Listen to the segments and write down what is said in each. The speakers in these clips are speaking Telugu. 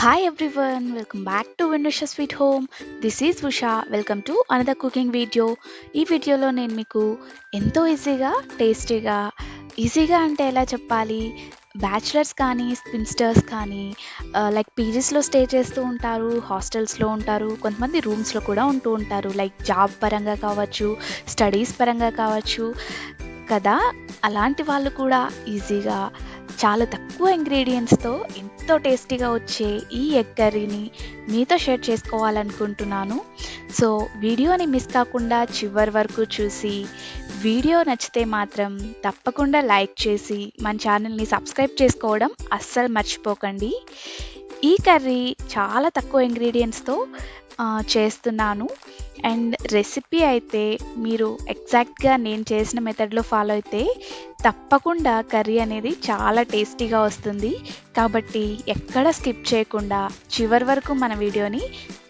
Hi everyone welcome back to విండోష sweet home this is Usha welcome to another cooking video ఈ వీడియోలో నేను మీకు ఎంతో ఈజీగా టేస్టీగా ఈజీగా అంటే ఎలా చెప్పాలి? బ్యాచిలర్స్ కానీ స్పిన్స్టర్స్ కానీ లైక్ పీజీస్లో స్టే చేస్తూ ఉంటారు హాస్టల్స్లో ఉంటారు కొంతమంది రూమ్స్లో కూడా ఉంటూ ఉంటారు. లైక్ జాబ్ పరంగా కావచ్చు స్టడీస్ పరంగా కావచ్చు. కదా అలాంటి వాళ్ళు కూడా ఈజీగా చాలా తక్కువ ఇంగ్రీడియంట్స్తో ఎంతో టేస్టీగా వచ్చే ఈ ఎగ్ కర్రీని మీతో షేర్ చేసుకోవాలనుకుంటున్నాను. సో వీడియోని మిస్ కాకుండా చివరి వరకు చూసి వీడియో నచ్చితే మాత్రం తప్పకుండా లైక్ చేసి మన ఛానల్ని సబ్స్క్రైబ్ చేసుకోవడం అస్సలు మర్చిపోకండి. ఈ కర్రీ చాలా తక్కువ ఇంగ్రీడియంట్స్తో చేస్తున్నాను. అండ్ రెసిపీ అయితే మీరు ఎగ్జాక్ట్గా నేను చేసిన మెథడ్లో ఫాలో అయితే తప్పకుండా కర్రీ అనేది చాలా టేస్టీగా వస్తుంది. కాబట్టి ఎక్కడ స్కిప్ చేయకుండా చివరి వరకు మన వీడియోని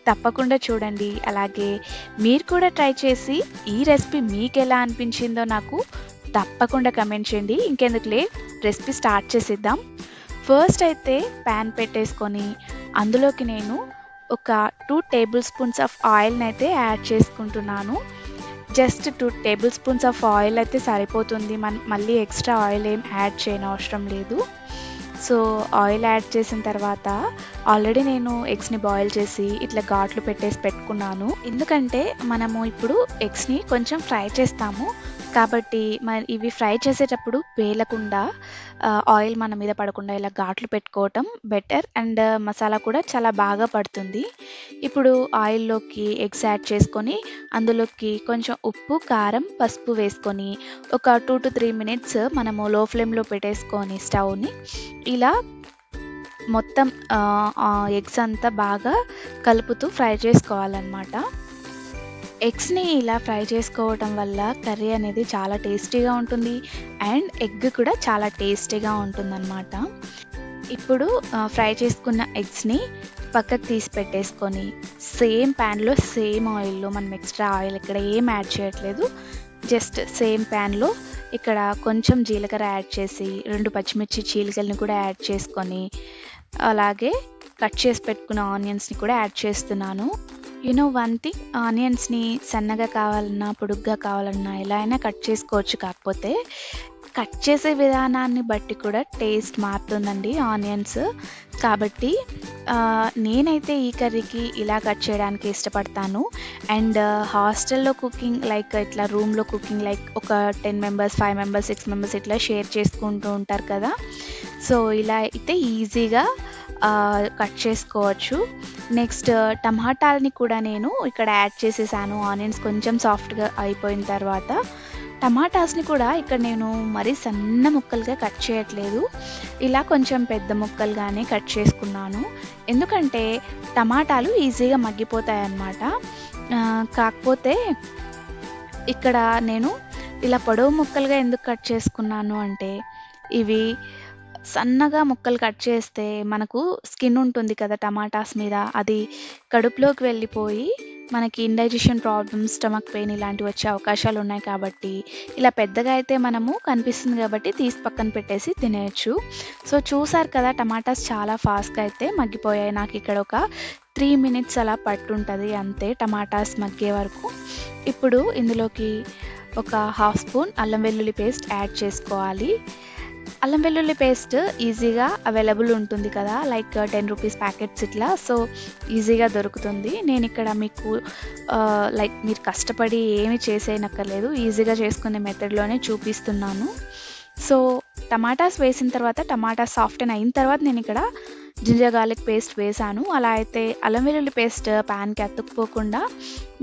తప్పకుండా చూడండి. అలాగే మీరు కూడా ట్రై చేసి ఈ రెసిపీ మీకు ఎలా అనిపించిందో నాకు తప్పకుండా కమెంట్ చేయండి. ఇంకెందుకులే రెసిపీ స్టార్ట్ చేసేద్దాం. ఫస్ట్ అయితే ప్యాన్ పెట్టేసుకొని అందులోకి నేను ఒక టూ టేబుల్ స్పూన్స్ ఆఫ్ ఆయిల్ని అయితే యాడ్ చేసుకుంటున్నాను. Just two table spoons of oil అయితే సరిపోతుంది. మన మళ్ళీ ఎక్స్ట్రా ఆయిల్ ఏం యాడ్ చేయని అవసరం లేదు. సో ఆయిల్ యాడ్ చేసిన తర్వాత ఆల్రెడీ నేను ఎగ్స్ని బాయిల్ చేసి ఇట్లా ఘాట్లు పెట్టేసి పెట్టుకున్నాను. ఎందుకంటే మనము ఇప్పుడు ఎగ్స్ని కొంచెం ఫ్రై చేస్తాము. కాబట్టి మరి ఇవి ఫ్రై చేసేటప్పుడు పేలకుండా ఆయిల్ మన మీద పడకుండా ఇలా ఘాట్లు పెట్టుకోవటం బెటర్. అండ్ మసాలా కూడా చాలా బాగా పడుతుంది. ఇప్పుడు ఆయిల్లోకి ఎగ్స్ యాడ్ చేసుకొని అందులోకి కొంచెం ఉప్పు కారం పసుపు వేసుకొని ఒక టూ టు త్రీ మినిట్స్ మనము లో ఫ్లేమ్లో పెట్టేసుకొని స్టవ్ని ఇలా మొత్తం ఎగ్స్ అంతా బాగా కలుపుతూ ఫ్రై చేసుకోవాలన్నమాట. ఎగ్స్ని ఇలా ఫ్రై చేసుకోవటం వల్ల కర్రీ అనేది చాలా టేస్టీగా ఉంటుంది అండ్ ఎగ్ కూడా చాలా టేస్టీగా ఉంటుందన్నమాట. ఇప్పుడు ఫ్రై చేసుకున్న ఎగ్స్ని పక్కకు తీసి పెట్టేసుకొని సేమ్ ప్యాన్లో సేమ్ ఆయిల్లో మనం ఎక్స్ట్రా ఆయిల్ ఇక్కడ ఏం యాడ్ చేయట్లేదు. జస్ట్ సేమ్ ప్యాన్లో ఇక్కడ కొంచెం జీలకర్ర యాడ్ చేసి రెండు పచ్చిమిర్చి చీలికల్ని కూడా యాడ్ చేసుకొని అలాగే కట్ చేసి పెట్టుకున్న ఆనియన్స్ని కూడా యాడ్ చేస్తున్నాను. యూనో వన్ థింగ్ ఆనియన్స్ని సన్నగా కావాలన్నా పొడుగ్గా కావాలన్నా ఎలా అయినా కట్ చేసుకోవచ్చు. కాకపోతే కట్ చేసే విధానాన్ని బట్టి కూడా టేస్ట్ మారుతుందండి ఆనియన్స్. కాబట్టి నేనైతే ఈ కర్రీకి ఇలా కట్ చేయడానికి ఇష్టపడతాను. అండ్ హాస్టల్లో కుకింగ్ లైక్ ఇట్లా రూమ్లో కుకింగ్ లైక్ ఒక ten members five members six members ఇట్లా షేర్ చేసుకుంటూ ఉంటారు కదా. సో ఇలా అయితే ఈజీగా కట్ చేసుకోవచ్చు. నెక్స్ట్ టమాటాలని కూడా నేను ఇక్కడ యాడ్ చేసేసాను. ఆనియన్స్ కొంచెం సాఫ్ట్గా అయిపోయిన తర్వాత. టమాటాస్ని కూడా ఇక్కడ నేను మరీ సన్న ముక్కలుగా కట్ చేయట్లేదు. ఇలా కొంచెం పెద్ద ముక్కలుగానే కట్ చేసుకున్నాను. ఎందుకంటే టమాటాలు ఈజీగా మగ్గిపోతాయి అన్నమాట కాకపోతే ఇక్కడ నేను ఇలా పొడవు ముక్కలుగా ఎందుకు కట్ చేసుకున్నాను అంటే ఇవి సన్నగా ముక్కలు కట్ చేస్తే మనకు స్కిన్ ఉంటుంది కదా టమాటాస్ మీద. అది కడుపులోకి వెళ్ళిపోయి మనకి ఇండైజెషన్ ప్రాబ్లమ్స్ స్టమక్ పెయిన్ ఇలాంటివి వచ్చే అవకాశాలు ఉన్నాయి కాబట్టి ఇలా పెద్దగా అయితే మనము కనిపిస్తుంది కాబట్టి తీసి పక్కన పెట్టేసి తినేయచ్చు. సో చూసారు కదా టమాటాస్ చాలా ఫాస్ట్గా అయితే మగ్గిపోయాయి. నాకు ఇక్కడ ఒక త్రీ మినిట్స్ అలా పట్టుంటుంది అంతే టమాటాస్ మగ్గే వరకు. ఇప్పుడు ఇందులోకి ఒక హాఫ్ స్పూన్ అల్లం వెల్లుల్లి పేస్ట్ యాడ్ చేసుకోవాలి. అల్లం వెల్లుల్లి పేస్ట్ ఈజీగా అవైలబుల్ ఉంటుంది కదా లైక్ టెన్ రూపీస్ ప్యాకెట్స్ ఇట్లా. సో ఈజీగా దొరుకుతుంది. నేను ఇక్కడ మీకు uh, లైక్ మీరు కష్టపడి ఏమి చేసేయనక్కర్లేదు. ఈజీగా చేసుకునే మెథడ్లోనే చూపిస్తున్నాను. సో టమాటాస్ వేసిన తర్వాత టమాటా సాఫ్ట్ అయిన తర్వాత నేను ఇక్కడ జింజర్ గార్లిక్ పేస్ట్ వేసాను అలా అయితే అల్లం వెల్లుల్లి పేస్ట్ ప్యాన్కి అతుక్కుపోకుండా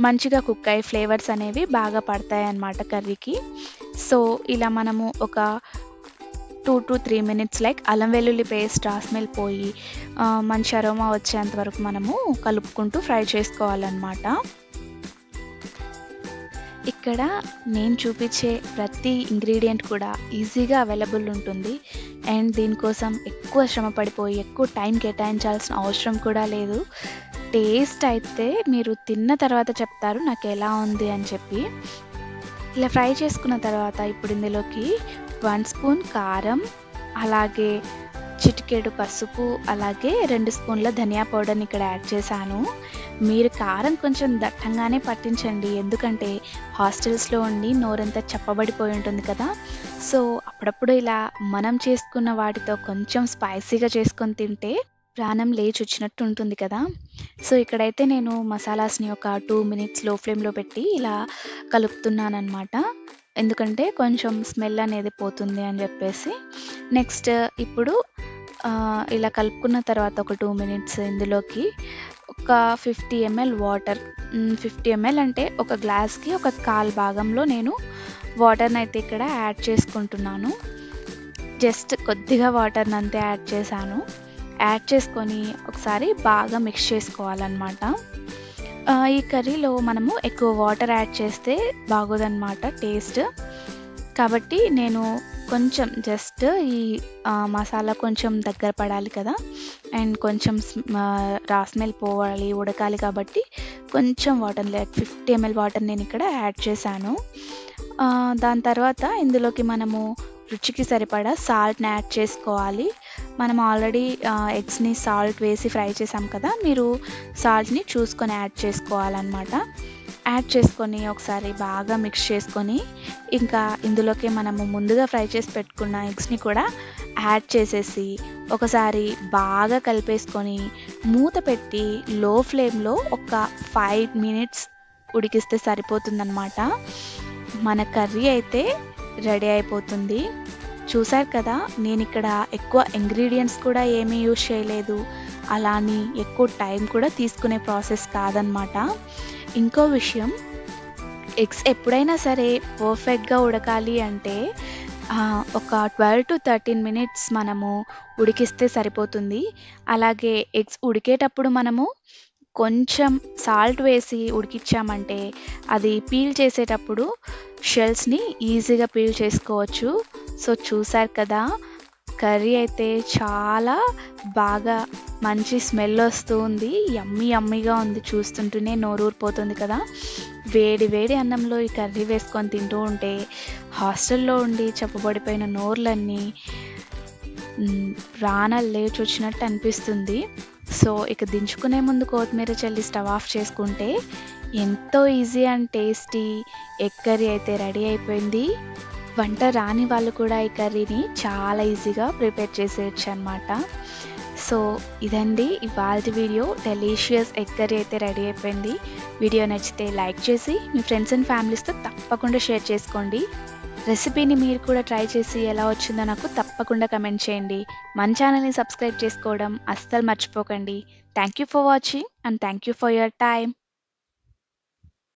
మంచిగా కుక్ అయ్యి ఫ్లేవర్స్ అనేవి బాగా పడతాయి అన్నమాట కర్రీకి. సో ఇలా మనము ఒక two to three minutes like అల్లం వెల్లుల్లి పేస్ట్ రాస్మెల్ పోయి మంచి అరోమా వచ్చేంత వరకు మనము కలుపుకుంటూ ఫ్రై చేసుకోవాలన్నమాట. ఇక్కడ నేను చూపించే ప్రతి ఇంగ్రీడియంట్ కూడా ఈజీగా అవైలబుల్ ఉంటుంది. అండ్ దీనికోసం ఎక్కువ శ్రమ పడిపోయి ఎక్కువ టైం కేటాయించాల్సిన అవసరం కూడా లేదు. టేస్ట్ అయితే మీరు తిన్న తర్వాత చెప్తారు నాకు ఎలా ఉంది అని చెప్పి. ఇలా ఫ్రై చేసుకున్న తర్వాత ఇప్పుడు ఇందులోకి వన్ స్పూన్ కారం అలాగే చిటికెడు పసుపు అలాగే రెండు స్పూన్ల ధనియా పౌడర్‌ని ఇక్కడ యాడ్ చేశాను. మీరు కారం కొంచెం దట్టంగానే పట్టించండి. ఎందుకంటే హాస్టల్స్‌లో ఉండి నోరంతా చప్పబడిపోయి ఉంటుంది కదా! సో, అప్పుడప్పుడు ఇలా మనం చేసుకున్న వాటితో కొంచెం స్పైసీగా చేసుకొని తింటే ప్రాణం లేచి వచ్చినట్టు ఉంటుంది కదా! సో, ఇక్కడైతే నేను మసాలాస్‌ని ఒక టూ మినిట్స్లో ఫ్లేమ్‌లో పెట్టి ఇలా కలుపుతున్నాననమాట. ఎందుకంటే కొంచెం స్మెల్ అనేది పోతుంది అని చెప్పేసి. నెక్స్ట్ ఇప్పుడు ఇలా కలుపుకున్న తర్వాత ఒక టూ మినిట్స్ ఇందులోకి ఒక 50 ఎంఎల్ వాటర్ ఫిఫ్టీ ఎంఎల్ అంటే ఒక గ్లాస్‌కి ఒక కాల్ భాగంలో నేను వాటర్‌నయితే ఇక్కడ యాడ్ చేసుకుంటున్నాను. జస్ట్ కొద్దిగా వాటర్ని అంతే యాడ్ చేశాను. యాడ్ చేసుకొని ఒకసారి బాగా మిక్స్ చేసుకోవాలనమాట. ఈ కర్రీలో మనము ఎక్కువ వాటర్ యాడ్ చేస్తే బాగోదనమాట టేస్ట్. కాబట్టి నేను కొంచెం జస్ట్ ఈ మసాలా కొంచెం దగ్గర పడాలి కదా! అండ్ కొంచెం స్ రా స్మెల్ పోవాలి, ఉడకాలి కాబట్టి కొంచెం వాటర్ లైక్ 50 ఎంఎల్ వాటర్ నేను ఇక్కడ యాడ్ చేశాను. దాని తర్వాత ఇందులోకి మనము రుచికి సరిపడా సాల్ట్‌ని యాడ్ చేసుకోవాలి. మనం ఆల్రెడీ ఎగ్స్‌ని సాల్ట్ వేసి ఫ్రై చేసాం కదా! మీరు సాల్ట్‌ని చూసుకొని యాడ్ చేసుకోవాలనమాట. యాడ్ చేసుకొని ఒకసారి బాగా మిక్స్ చేసుకొని ఇంకా ఇందులోకి మనము ముందుగా ఫ్రై చేసి పెట్టుకున్న ఎగ్స్‌ని కూడా యాడ్ చేసేసి ఒకసారి బాగా కలిపేసుకొని మూత పెట్టి లో ఫ్లేమ్‌లో ఒక ఫైవ్ మినిట్స్ ఉడికిస్తే సరిపోతుందనమాట. మన కర్రీ అయితే రెడీ అయిపోతుంది. చూసారు కదా! నేను ఇక్కడ ఎక్కువ ఇంగ్రీడియంట్స్ కూడా ఏమీ యూజ్ చేయలేదు. అలా అని ఎక్కువ టైం కూడా తీసుకునే ప్రాసెస్ కాదనమాట. ఇంకో విషయం ఎగ్స్ ఎప్పుడైనా సరే పర్ఫెక్ట్‌గా ఉడకాలి అంటే ఒక ట్వెల్వ్ టు థర్టీన్ మినిట్స్ మనము ఉడికిస్తే సరిపోతుంది. అలాగే ఎగ్స్ ఉడికేటప్పుడు మనము కొంచెం సాల్ట్ వేసి ఉడికిచ్చామంటే అది పీల్ చేసేటప్పుడు షెల్స్‌ని ఈజీగా పీల్ చేసుకోవచ్చు. సో, చూసారు కదా! కర్రీ అయితే చాలా బాగా మంచి స్మెల్ వస్తూ ఉంది. యమ్మీ యమ్మీగా ఉంది. చూస్తుంటేనే నోరూరిపోతుంది కదా! వేడి వేడి అన్నంలో ఈ కర్రీ వేసుకొని తింటూ ఉంటే హాస్టల్‌లో ఉండి చప్పబడిపోయిన నోర్లన్నీ హ్మ్. లేచి లేచొచ్చినట్టు అనిపిస్తుంది. సో, ఇక దించుకునే ముందు కొత్తిమీర చల్లి స్టవ్ ఆఫ్ చేసుకుంటే ఎంతో easy and tasty egg curry అయితే రెడీ అయిపోయింది. వంట రాని వాళ్ళు కూడా ఈ కర్రీని చాలా ఈజీగా ప్రిపేర్ చేసేయొచ్చనమాట. సో, ఇదండి ఇవాళ వీడియో. డెలీషియస్ ఎగ్ కర్రీ అయితే రెడీ అయిపోయింది. వీడియో నచ్చితే లైక్ చేసి మీ ఫ్రెండ్స్ అండ్ ఫ్యామిలీస్‌తో తప్పకుండా షేర్ చేసుకోండి. రెసిపీని మీరు కూడా ట్రై చేసి ఎలా వచ్చిందో నాకు తప్పకుండా కమెంట్ చేయండి. మన ఛానల్‌ని సబ్స్క్రైబ్ చేసుకోవడం అస్సలు మర్చిపోకండి. Thank you for watching and thank you for your time.